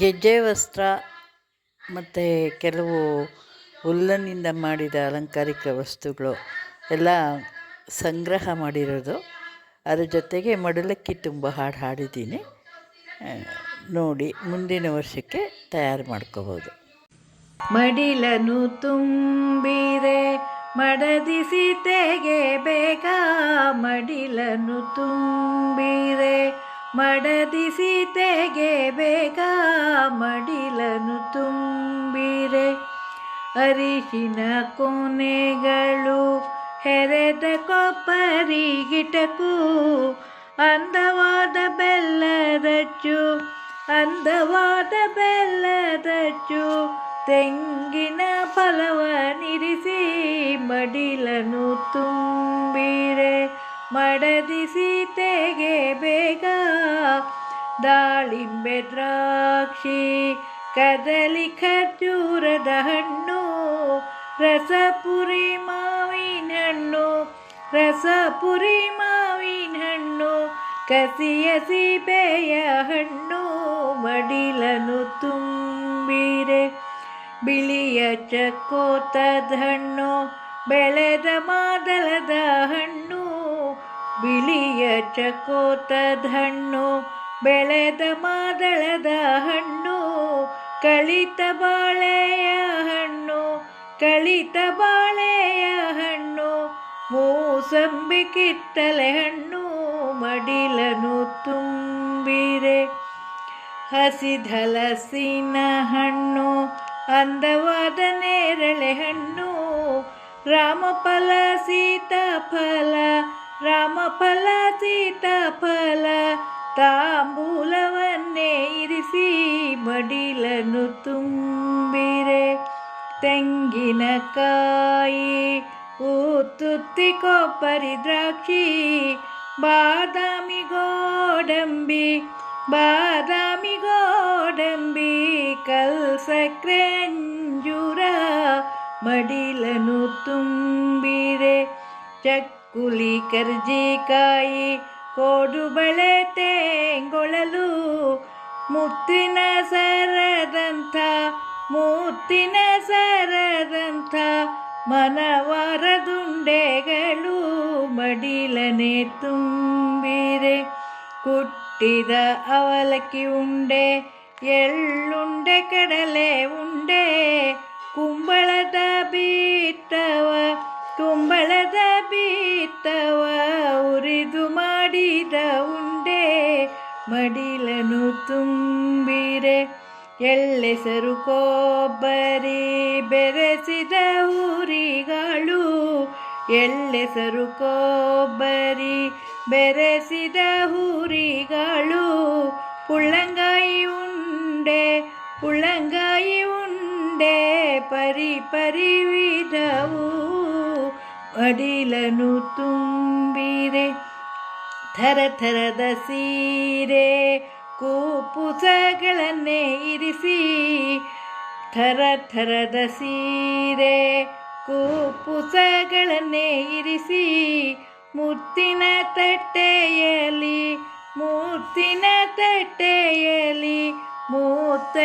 ಗೆಜ್ಜೆ ವಸ್ತ್ರ ಮತ್ತು ಕೆಲವು ಹುಲ್ಲನಿಂದ ಮಾಡಿದ ಅಲಂಕಾರಿಕ ವಸ್ತುಗಳು ಎಲ್ಲ ಸಂಗ್ರಹ ಮಾಡಿರೋದು. ಅದರ ಜೊತೆಗೆ ಮಡಲಕ್ಕಿ ತುಂಬ ಹಾಡು ಹಾಡಿದ್ದೀನಿ. ನೋಡಿ, ಮುಂದಿನ ವರ್ಷಕ್ಕೆ ತಯಾರು ಮಾಡ್ಕೋಬೋದು. ಮಡಿಲನು ತುಂಬಿರೆ ಮಡದಿಸಿ ಸೀತೆಗೆ ಬೇಗ ಮಡಿಲನು ತುಂಬಿರೆ ಮಡದಿಸಿ ಸೀತೆಗೆ ಬೇಗ ಮಡಿಲನು ತುಂಬಿರೆ ಅರಿಶಿನ ಕೊನೆಗಳು ಹೆರೆದ ಕೊಬ್ಬರಿ ಗಿಟಕು ಅಂದವಾದ ಬೆಲ್ಲದಚ್ಚು ಅಂದವಾದ ಬೆಲ್ಲದಚ್ಚು, ತೆಂಗಿನ ಫಲವನಿರಿಸಿ ಮಡಿಲನು ತುಂಬಿರೆ ಮಡದಿಸಿ ತೆಗೆ ಬೇಗ ದಾಳಿಂಬೆ ದ್ರಾಕ್ಷಿ ಕದಲಿ ಖರ್ಜೂರದ ಹಣ್ಣು, ರಸಪುರಿ ಮಾವಿನ ಹಣ್ಣು, ರಸಪುರಿ ಮಾವಿನ ಹಣ್ಣು, ಕಸಿಯ ಸೀಬೆಯ ಹಣ್ಣು, ಮಡಿಲನು ತುಂಬಿರೆ, ಬಿಳಿಯ ಚಕೋತದ ಹಣ್ಣು, ಬೆಳೆದ ಮಾದಲದ ಹಣ್ಣು, ಬಿಳಿಯ ಚಕೋತದ ಹಣ್ಣು. ಬೆಳೆದ ಮಾದಳದ ಹಣ್ಣು ಕಳಿತ ಬಾಳೆಯ ಹಣ್ಣು ಕಳಿತ ಬಾಳೆಯ ಹಣ್ಣು, ಮೂಸಂಬಿ ಕಿತ್ತಲೆ ಹಣ್ಣು, ಮಡಿಲನು ತುಂಬಿರೆ. ಹಸಿಧಲಸಿನ ಹಣ್ಣು, ಅಂದವಾದ ನೇರಳೆ ಹಣ್ಣು, ರಾಮಫಲ ಸೀತಾಫಲ ರಾಮಫಲ ಸೀತಾಫಲ ತಾಂಬೂಲವನ್ನೇ ಇರಿಸಿ ಮಡಿಲನು ತುಂಬಿರೆ ತೆಂಗಿನಕಾಯಿ ಊತುತ್ತಿ ಕೊಬ್ಬರಿ ದ್ರಾಕ್ಷಿ ಬಾದಾಮಿ ಗೋಡಂಬಿ ಬಾದಾಮಿ ಗೋಡಂಬಿ ಕಲ್ಸಕ್ರೆ ಅಂಜೂರ ಮಡಿಲನು ತುಂಬಿರೆ ಚಕ್ಕುಲಿ ಕರ್ಜಿಕಾಯಿ ಕೋಡು ಬಳೆ ತೇಂಗೊಳಲು ಮುತ್ತಿನ ಸರದಂಥ ಮುತ್ತಿನ ಸರದಂಥ ಮನವಾರದುಂಡೆಗಳು ಮಡಿಲನೆ ತುಂಬಿರೆ. ಕುಟ್ಟಿದ ಅವಲಕ್ಕಿ ಉಂಡೆ, ಎಳ್ಳುಂಡೆ, ಕಡಲೆ ಉಂಡೆ, ಕುಂಬಳದ ಬೀಟವ ಕುಂಬಳದ ಬೀತವ ಉರಿದು ಮಾಡಿದ ಉಂಡೆ ಮಡಿಲನು ತುಂಬಿರೆ ಎಳ್ಳೆಸರು ಕೊಬ್ಬರಿ ಬೆರೆಸಿದ ಊರಿಗಳು ಎಳ್ಳೆಸರು ಕೊಬ್ಬರಿ ಬೆರೆಸಿದ ಊರಿಗಳು ಪುಳ್ಳಂಗಾಯಿ ಉಂಡೆ ಪುಳ್ಳಂಗಾಯಿ ಉಂಡೆ ಪರಿ ಪರಿ ವಿಧವು ಅಡಿಲನು ತುಂಬಿರೆ ಥರ ಥರದ ಸೀರೆ ಕೂಪುಸಗಳನ್ನೇ ಇರಿಸಿ. ಥರ ಥರದ ಸೀರೆ ಕೂಪುಸಗಳನ್ನೇ ಇರಿಸಿ. ಮುತ್ತಿನ ತಟ್ಟೆಯಲ್ಲಿ ಮೂರ್ತಿನ ತಟ್ಟೆಯಲ್ಲಿ ಮೂತೈದೆಯರು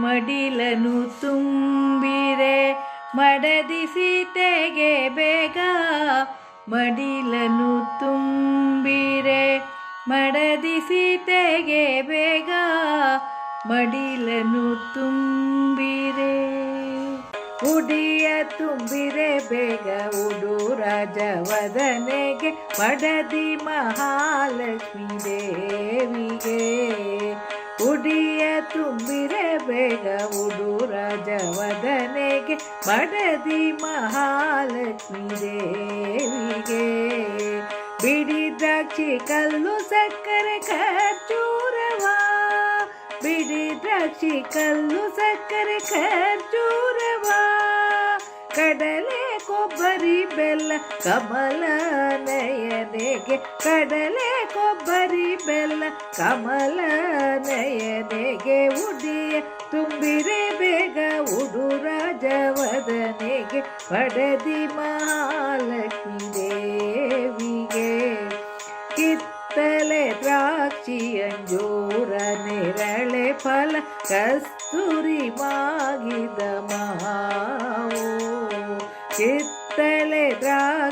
ಮಡಿಲನು ತುಂಬಿರೆ ಮಡದಿ ಸೀತೆಗೆ ಬೇಗ ಮಡಿಲನು ತುಂಬಿರೆ. ಮಡದಿ ಸೀತೆಗೆ ಬೇಗ ಮಡಿಲನು ತುಂಬಿರೆ. ಉಡಿಯ ತುಂಬಿರೆ ಬೇಗ, ಉಡು ರಾಜವದನೆಗೆ ಮಡದಿ ಮಹಾಲಕ್ಷ್ಮಿ ದೇವಿಗೆ. ಉಡಿಯ ತುಂಬಿರೆ ಬೇಗ ಉಡು ರಾಜವದನೆಗೆ ಮಡದಿ ಮಹಾಲಕ್ಷ್ಮೀ ದೇವಿಗೆ ಬಿಡಿ ದ್ರಾಕ್ಷಿ ಕಲ್ಲು ಸಕ್ಕರೆ ಖರ್ಜೂರವ ಬಿಡಿ ದ್ರಾಕ್ಷಿ ಕಲ್ಲು ಸಕ್ಕರೆ ಖರ್ಜೂರವ ಕಡಲೆ ಕೊಬ್ಬರಿ ಬೆಲ್ಲ ಕಮಲ ನಯನೆಗೆ ಕಡಲೆ ಕೊಬ್ಬರಿ ಬೆಲ್ಲ ಕಮಲ ನಯನೆಗೆ ಉಡಿಯ ತುಂಬಿರೆ ಬೇಗ ಉಡು ರಾಜವದನೆಗೆ ಪಡದಿ ಮಹಾಲಕ್ಷ್ಮೀ ದೇವಿಗೆ ಕಿತ್ತಲೆ ದ್ರಾಕ್ಷಿ ಅಂಜೂರ ನೇರಳೆ ಫಲ ಕಸ್ತೂರಿ ಮಾಗಿದ ಮಾವು ಕಿತ್ತಳೆ ದ್ರಾಕ್ಷಿಯಂಜೂರ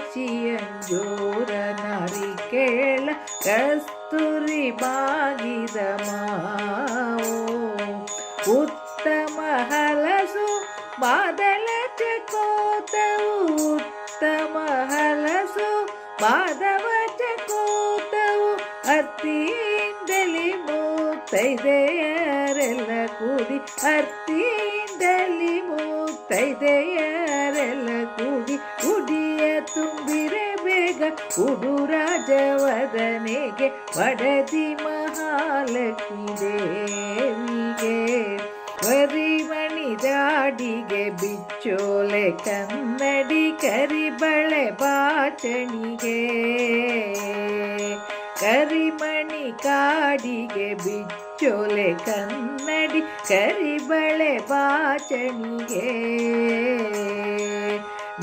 ನಾರಿಕೇಳ ಕಸ್ತೂರಿ ಅತ್ತಿಯಿಂದಲಿ ಮೂತೈದೆಯರೆಲ್ಲ ಕೂಡಿ ಅತ್ತಿಯಿಂದಲಿ ಮೂತೈದೆಯರೆಲ್ಲ ಕೂಡಿ ಕುಡಿಯ ತುಂಬಿರೆ ಬೇಗ ಉಡು ರಾಜವದನೆಗೆ ಪಡದಿ ಮಹಾಲಕ್ಷ್ಮೀ ದೇವಿಗೆ ದಾಡಿಗೆ ಬಿಚ್ಚೋಲೆ ಕನ್ನಡಿ ಕರಿಬಳೆ ಬಾಚಣಿಗೆ. ಕರಿಮಣಿ ಕಾಡಿಗೆ ಬಿಚ್ಚೋಲೆ ಕನ್ನಡಿ ಕರಿಬಳೆ ಬಾಚಣಿಗೆ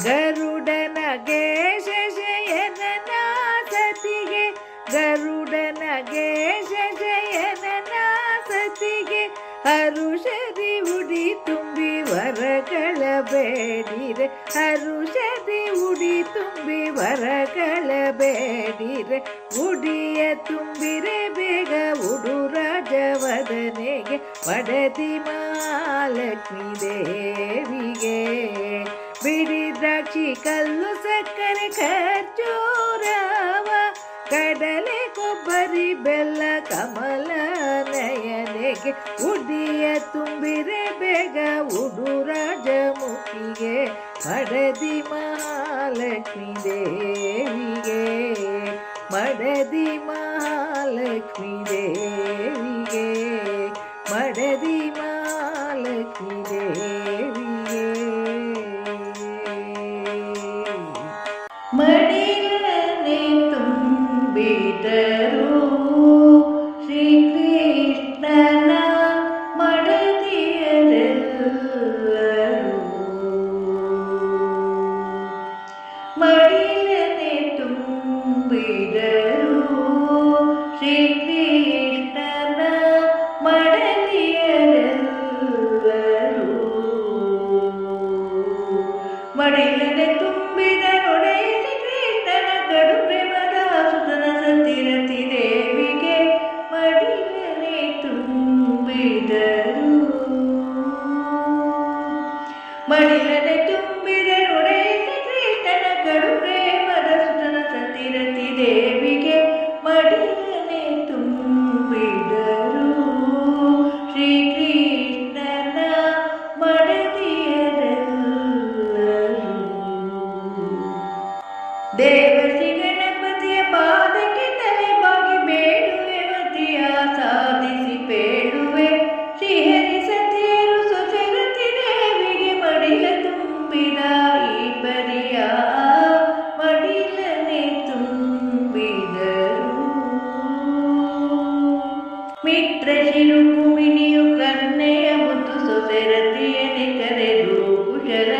ಗರುಡನಗೆ ಶಶಯನ ಬೇಡಿರೆ ಹರುಷದಿ ಉಡಿ ತುಂಬಿ ವರಗಳ ಬೇಡಿರೆ, ಉಡಿಯ ತುಂಬಿರೆ ಬೇಗ ಉಡು ರಾಜವದನೆಗೆ, ಪಡೆದಿ ಮಾಲಕ್ಷ್ಮಿ ದೇವಿಗೆ. ಬಿಡಿ ದ್ರಾಕ್ಷಿ ಕಲ್ಲು ಸಕ್ಕರೆ ಖರ್ಜೂರವ, ಕಡಲೆ ಕೊಬ್ಬರಿ ಬೆಲ್ಲ, ಕಮಲ ನಯನೆಗೆ ಉಡಿಯ ತುಂಬಿರೆ ಬೇಗ ಉಡು ರಾಜಮುಖಿಗೆ ಮಡದಿ ಮಹಾಲಕ್ಷ್ಮೀ ದೇವಿಗೆ ಮಡದಿ ಮಹಾಲಕ್ಷ್ಮೀ ದೇವಿಗೆ ಮಿತ್ರ ಶಿರುಕುಮಿಣಿಯು ಕನ್ನೆಯ ಮುತ್ತು ಸೊಸೆರತಿಯನೆ ಕರೆದು ಕುಶಲದಿಂದಲೇ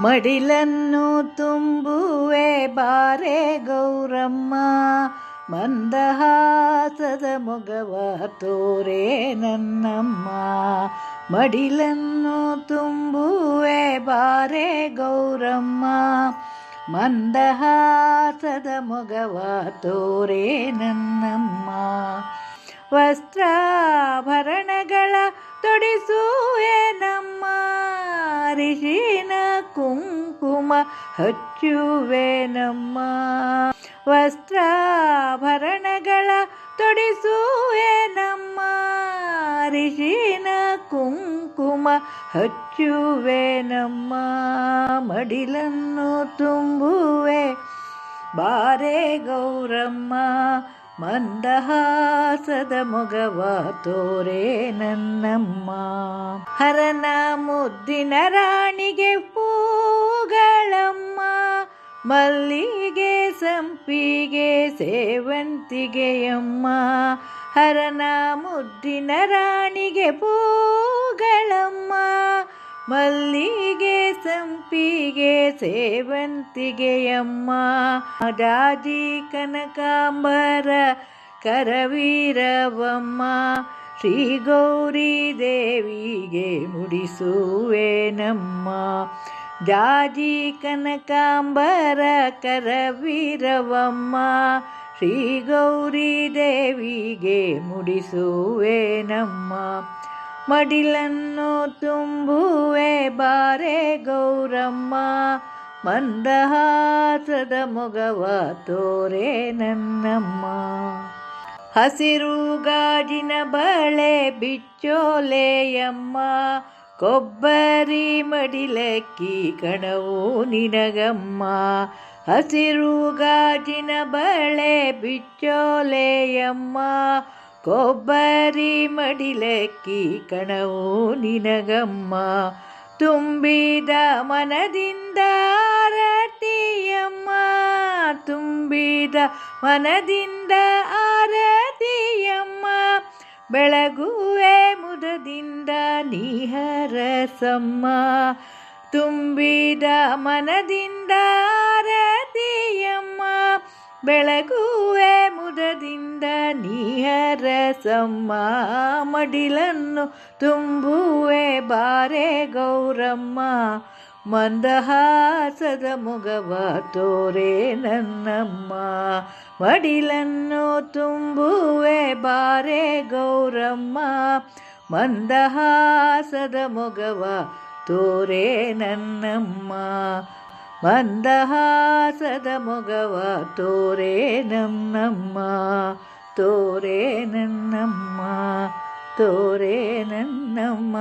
ಮಡಿಲನ್ನು ತುಂಬುವೆ ಬಾರೆ ಗೌರಮ್ಮ, ಮಂದಹಾಸದ ಮೊಗವ ತೋರೆ ನನ್ನಮ್ಮ. ಮಡಿಲನ್ನು ತುಂಬುವೆ ಬಾರೆ ಗೌರಮ್ಮ, ಮಂದಹಾಸದ ಮೊಗವ ತೋರೆ ನನ್ನಮ್ಮ. ವಸ್ತ್ರಾಭರಣಗಳ ತೊಡಿಸುವೆ ನಮ್ಮ ರಿಷಿನ ಕುಂಕುಮ, ಹಚ್ಚುವೆ ನಮ್ಮ ವಸ್ತ್ರಾಭರಣಗಳ ತೊಡಿಸುವೆ ನಮ್ಮ ಋಷಿನ ಕುಂಕುಮ, ಹಚ್ಚುವೆ ನಮ್ಮ ಮಡಿಲನ್ನು ತುಂಬುವೆ. ಬಾರೆ ಗೌರಮ್ಮ ಮಂದಹಾಸದ ಮೊಗವ ತೋರೆ ನನ್ನಮ್ಮ. ಹರನ ಮುದ್ದಿನ ರಾಣಿಗೆ ಪೂಗಳಮ್ಮ. ಮಲ್ಲಿಗೆ ಸಂಪಿಗೆ ಸೇವಂತಿಗೆಯಮ್ಮ. ಹರನ ಮುದ್ದಿನ ರಾಣಿಗೆ ಪೂಗಳಮ್ಮ. ಮಲ್ಲಿಗೆ ಸಂಪಿಗೆ ಸೇವಂತಿಗೆಯಮ್ಮ ಜಾಜಿ ಕನಕಾಂಬರ ಕರವೀರವಮ್ಮ. ಶ್ರೀ ಗೌರಿ ದೇವಿಗೆ ಮುಡಿಸುವೆ ನಮ್ಮ ಜಾಜಿ ಕನಕಾಂಬರ ಕರವೀರವಮ್ಮ. ಶ್ರೀ ಗೌರಿ ದೇವಿಗೆ ಮುಡಿಸುವೆ ನಮ್ಮ ಮಡಿಲನ್ನು ತುಂಬುವೆ ಬಾರೆ ಗೌರಮ್ಮ, ಮಂದಹಾಸದ ಮೊಗವ ತೋರೆ ನನ್ನಮ್ಮ. ಹಸಿರು ಗಾಜಿನ ಬಳೆ ಬಿಚ್ಚೋಲೆಯಮ್ಮ, ಕೊಬ್ಬರಿ ಮಡಿಲಕ್ಕಿ ಕಣವು ನಿನಗಮ್ಮ. ಹಸಿರು ಗಾಜಿನ ಬಳೆ ಬಿಚ್ಚೋಲೆಯಮ್ಮ ಕೊಬ್ಬರಿ ಮಡಿಲಕ್ಕಿ ಕಣವು ನಿನಗಮ್ಮ. ತುಂಬಿದ ಮನದಿಂದ ಆರತಿಯಮ್ಮ. ತುಂಬಿದ ಮನದಿಂದ ಆರತಿಯಮ್ಮ. ಬೆಳಗುವೆ ಮುದದಿಂದ ನೀಹರಸಮ್ಮ. ತುಂಬಿದ ಮನದಿಂದ ಆರತಿಯಮ್ಮ. ಬೆಳಗುವೆ ಮುದದಿಂದ ನೀಹರಸಮ್ಮ ಮಡಿಲನ್ನು ತುಂಬುವೆ ಬಾರೆ ಗೌರಮ್ಮ, ಮಂದಹಾಸದ ಮೊಗವ ತೋರೆ ನನ್ನಮ್ಮ, ಮಡಿಲನ್ನು ತುಂಬುವೆ ಬಾರೆ ಗೌರಮ್ಮ, ಮಂದಹಾಸದ ಮೊಗವ ತೋರೆ ನನ್ನಮ್ಮ. ಮಂದಹಾಸದ ಮೊಗವ, ತೋರೇ ನನ್ನಮ್ಮ, ತೋರೆ ನನ್ನಮ್ಮ, ತೋರೇ ನನ್ನಮ್ಮ.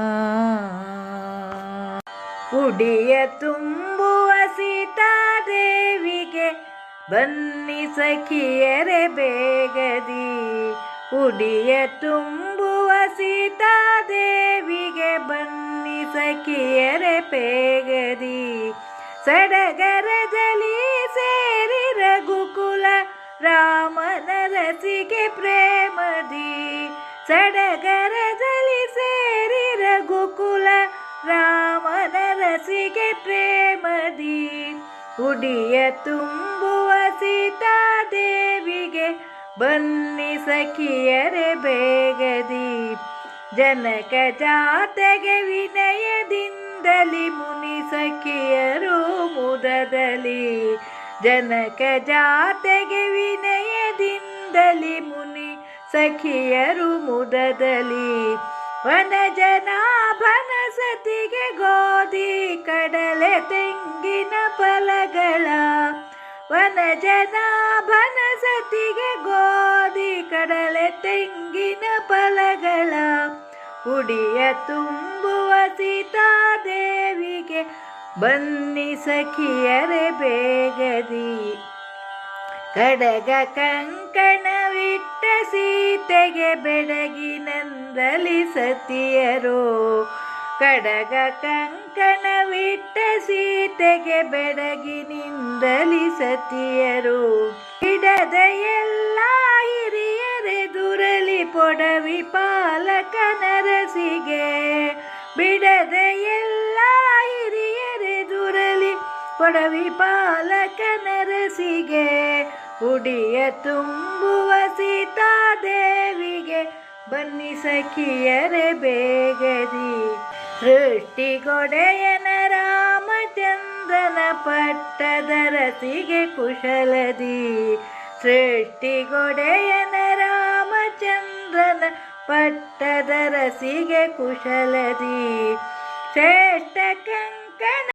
ಉಡಿಯ ತುಂಬುವ ಸೀತಾದೇವಿಗೆ ಬನ್ನಿ ಸಖಿಯರೆ ಬೇಗದಿ. ಉಡಿಯ ತುಂಬುವ ಸೀತಾದೇವಿಗೆ ಬನ್ನಿ ಸಖಿಯರೆ ಬೇಗದಿ. ಸಡಗರದಲ್ಲಿ ಸೇರಿ ರಘುಕುಲ ರಾಮನ ರಸಿಗೆ ಪ್ರೇಮದಿ. ಸಡಗರದಲ್ಲಿ ಸೇರಿ ರಘುಕುಲ ರಾಮನ ರಸಿಗೆ ಪ್ರೇಮದಿ. ಉಡಿಯ ತುಂಬುವ ಸೀತಾದೇವಿಗೆ ಬನ್ನಿ ಸಖಿಯರೆ ಬೇಗದಿ. ಜನಕ ಜಾತೆಗೆ ವಿನಯದಿಂದಲಿ ಮುನಿ ಸಖಿಯರು ಮುದದಲಿ ಜನಕ ಜಾತೆಗೆ ವಿನಯದಿಂದಲಿ ಮುನಿ ಸಖಿಯರು ಮುದದಲಿ ವನಜನಾಭನ ಸತಿಗೆ ಗೋಧಿ ಕಡಲೆ ತೆಂಗಿನ ಫಲಗಳ ವನಜನಾಭನ ಸತಿಗೆ ಗೋಧಿ ಕಡಲೆ ತೆಂಗಿನ ಫಲಗಳ ಉಡಿಯ ತುಂಬುವ ಸೀತಾದೇವಿಗೆ ಬನ್ನಿ ಸಖಿಯರೆ, ಬೇಗದಿ. ಕಡಗ ಕಂಕಣವಿಟ್ಟ ಸೀತೆಗೆ ಬೆಡಗಿನಂದಲಿ ಸತಿಯರು. ಕಡಗ ಕಂಕ ಕಂಕಣವಿಟ್ಟ ಸೀತೆಗೆ ಬೆಡಗಿನಿಂದಲಿ ಸತಿಯರು. ಹಿಡದ ಎಲ್ಲ ಹಿರಿಯರೆ, ದುರಲಿ ಪೊಡವಿ ಪಾಲಕ ನರಸಿಗೆ. ಬಿಡದೆ ಎಲ್ಲ ಪೊಡವಿ ಪಾಲಕ ನರಸಿಗೆ, ಉಡಿಯ ತುಂಬುವ ಸೀತಾದೇವಿಗೆ, ಬನ್ನಿ ಸಖಿಯರೆ ಬೇಗದಿ. ಸೃಷ್ಟಿಗೊಡೆಯನ ರಾಮಚಂದ್ರನ ಪಟ್ಟದರಸಿಗೆ ಕುಶಲದಿ. ಸೃಷ್ಟಿಗೊಡೆಯನ ರಾಮಚಂದ್ರನ ಪಟ್ಟದರಸಿಗೆ ಕುಶಲದಿ. ಶ್ರೇಷ್ಠ ಕಂಕಣ